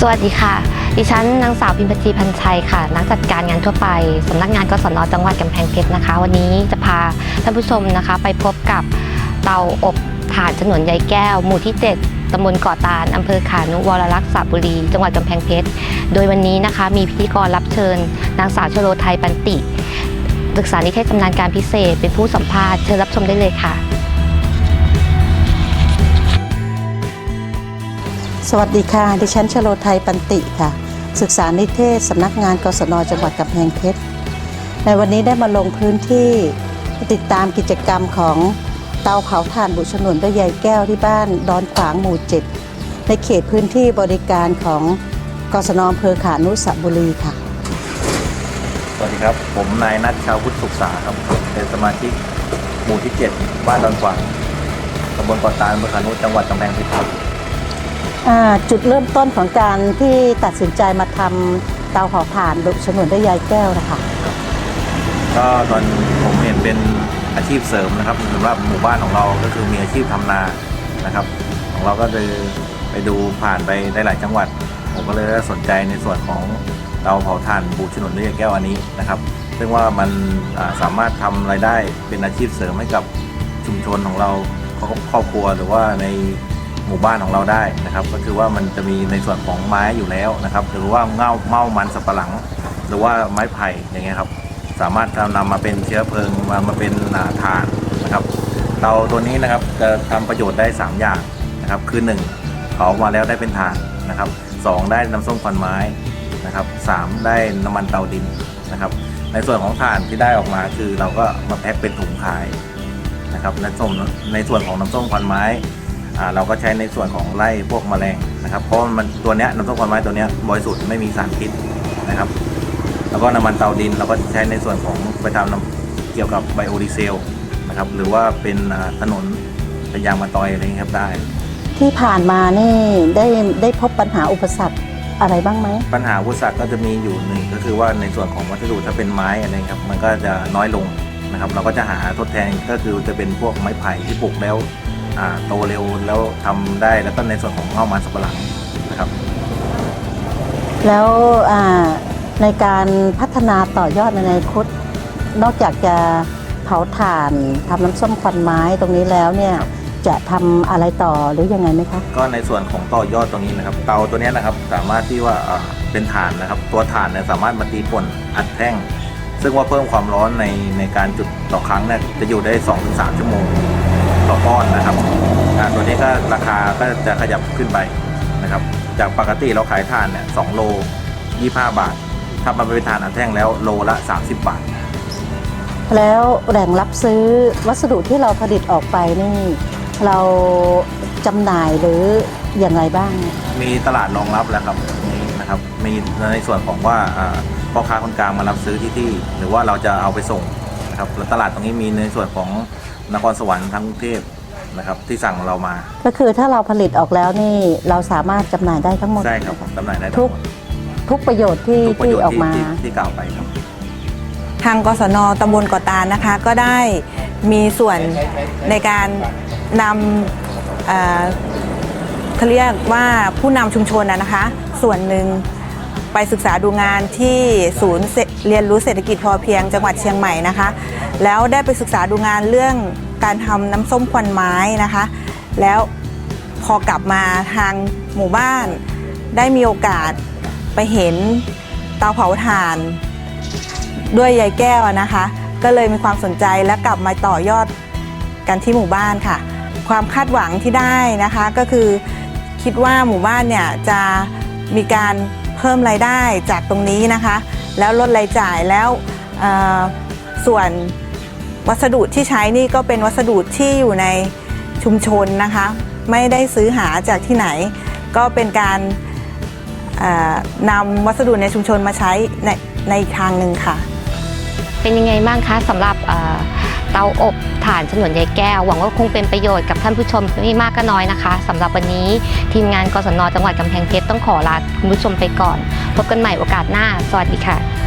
สวัสดีค่ะ ดิฉันนางสาวพิมพจีพันชัยค่ะ นักจัดการงานทั่วไปสำนักงานกศนจังหวัดกำแพงเพชรนะคะ วันนี้จะพาท่านผู้ชมนะคะ ไปพบกับเตาอบถ่านฉนวนใยแก้ว หมู่ที่ 7ตำบลเกาะตาลอำเภอขานุวรลักษ์สระบุรี จังหวัดกำแพงเพชร โดยวันนี้นะคะ มีพิธีกรรับเชิญ นางสาวชโลไทยปันติ ศึกษานิเทศชำนาญการพิเศษ เป็นผู้สัมภาษณ์ เชิญรับชมได้เลยค่ะ สวัสดีค่ะ ดิฉันชโลไทยปันติค่ะ ศึกษานิเทศสำนักงานกศนจังหวัดกำแพงเพชร ในวันนี้ได้มาลงพื้นที่ติดตามกิจกรรมของเตาเผาถ่านบุชนวนด้วยใยแก้วที่บ้านดอนขวางหมู่เจ็ดในเขตพื้นที่บริการของกศนอำเภอขานุสบุรีค่ะ สวัสดีครับ ผมนายนัทชาวพุทธสุขษาครับ เป็นสมาชิกหมู่ที่ 7 บ้านดอนขวางตำบลกาะตาลอำเภอขานุจังหวัดกำแพงเพชรครับ จุดเริ่มต้นของการที่ตัดสินใจมาทำเตาเผาถ่านบุชนวนด้วยใยแก้วนะคะก็ตอนผมเห็นเป็นอาชีพเสริมนะครับสำหรับหมู่บ้านของเราก็คือมีอาชีพทำนานะครับ ของเราก็เลยไปดูผ่านไปได้หลายจังหวัด ผมก็เลยสนใจในส่วนของเตาเผาถ่านบูชนวนด้วยแก้วอันนี้นะครับ ซึ่งว่ามันสามารถทำรายได้เป็นอาชีพเสริมให้กับชุมชนของเราครอบครัวหรือว่าใน หมู่บ้านของเราได้นะครับ ก็คือว่ามันจะมีในส่วนของไม้อยู่แล้วนะครับ หรือว่าเง่าเม่ามันสับปะหลัง หรือว่าไม้ไผ่อย่างเงี้ยครับ สามารถนำมาเป็นเชื้อเพลิงมามาเป็นอ่าถ่านนะครับเตาตัวนี้นะครับจะทำประโยชน์ได้ 3 อย่างนะครับ คือ 1 เผามาแล้วได้เป็นถ่านนะครับ 2 ได้น้ำส้มควันไม้นะครับสามได้น้ำมันเตาดินนะครับ ในส่วนของถ่านที่ได้ออกมาคือเราก็มาแพ็คเป็นถุงขายนะครับในส่วนในส่วนของน้ำส้มควันไม้ เราก็ใช้ในส่วนของไล่พวกแมลงนะครับ เพราะมันตัวเนี้ยน้ำส้มควันไม้ตัวเนี้ยบริสุทธิ์ไม่มีสารพิษนะครับ แล้วก็น้ำมันเตาดินเราก็ใช้ในส่วนของไปทำน้ำเกี่ยวกับไบโอดีเซลนะครับหรือว่าเป็นอ่าถนนเป็นยางมะตอยอะไรอย่างเงี้ยครับได้ ที่ผ่านมานี่ได้ได้พบปัญหาอุปสรรคอะไรบ้างไหมปัญหาอุปสรรคก็จะมีอยู่หนึ่งก็คือว่าในส่วนของวัสดุถ้าเป็นไม้อะไรครับมันก็จะน้อยลงนะครับ เราก็จะหาทดแทนก็คือจะเป็นพวกไม้ไผ่ที่ปลูกแล้วอ่า โตเร็วแล้วทำได้แล้วก็ในส่วนของเง่ามันสับปะหลังนะครับ แล้วอ่าในการพัฒนาต่อยอดในอนาคตนอกจากจะเผาถ่านทำน้ำส้มควันไม้ตรงนี้แล้วเนี่ยจะทำอะไรต่อหรือยังไงไหมคะก็ในส่วนของต่อยอดตรงนี้นะครับ เตาตัวเนี้ยนะครับสามารถที่ว่าอ่าเป็นถ่านนะครับ ตัวถ่านเนี่ยสามารถมาตีป่นอัดแท่ง ซึ่งว่าเพิ่มความร้อนในในการจุดต่อครั้งเนี่ยจะอยู่ได้ 2-3 ชั่วโมง ต่อก้อนนะครับอ่าตัวนี้ก็ราคาก็จะขยับขึ้นไปนะครับ จากปกติเราขายถ่านเนี่ย2โล 25 บาท ถ้ามันเป็นถ่านอัดแท่งแล้วโลละ 30 บาท แล้วแหล่งรับซื้อวัสดุที่เราผลิตออกไปนี่ เราจำหน่ายหรืออย่างไรบ้าง มีตลาดรองรับแล้วครับนี่นะครับ มีในส่วนของว่าอ่าพ่อค้าคนกลางมารับซื้อที่ที่ หรือว่าเราจะเอาไปส่งนะครับแล้วตลาดตรงนี้มีในส่วนของ นครสวรรค์ทั้งกรุงเทพนะครับที่สั่งเรามาก็คือถ้าเราผลิตออกแล้วนี่เราสามารถจำหน่ายได้ทั้งหมด ใช่ครับจำหน่ายได้ทุทั้งกหมดทุกประโยชน์ที่ทุกประที่โยชน์ออกที่มา ที่ที่กล่าวไปครับ ทางกศนตำบลเกาะตาลนะคะ ก็ได้มีส่วนในการนำเอ่อเขาเรียกว่าผู้นำชุมชนนะนะคะ ส่วนหนึ่ง ไปศึกษาดูงานที่ศูนย์เรียนรู้เศรษฐกิจพอเพียงจังหวัดเชียงใหม่นะคะ แล้วได้ไปศึกษาดูงานเรื่องการทำน้ำส้มควันไม้นะคะ แล้วพอกลับมาทางหมู่บ้านได้มีโอกาสไปเห็นเตาเผาถ่าน ด้วยยายแก้วนะคะ ก็เลยมีความสนใจและกลับมาต่อยอดกันที่หมู่บ้านค่ะ ความคาดหวังที่ได้นะคะก็คือคิดว่าหมู่บ้านเนี่ยจะมีการ พิ่มรายได้จากตรงนี้นะคะ แล้วลดรายจ่ายแล้วส่วนวัสดุที่ใช้นี่ก็เป็นวัสดุที่อยู่ในชุมชนนะคะ ไม่ได้ซื้อหาจากที่ไหน ก็เป็นการนำวัสดุในชุมชนมาใช้ในในทางหนึ่งค่ะ เป็นยังไงบ้างคะสำหรับ เตาอบฐานฉนวนใยแก้ว หวังว่าคงเป็นประโยชน์กับท่านผู้ชมไม่มากก็น้อยนะคะสำหรับวันนี้ทีมงานกศนจังหวัดกำแพงเพชรต้องขอลาคุณผู้ชมไปก่อน พบกันใหม่โอกาสหน้า สวัสดีค่ะ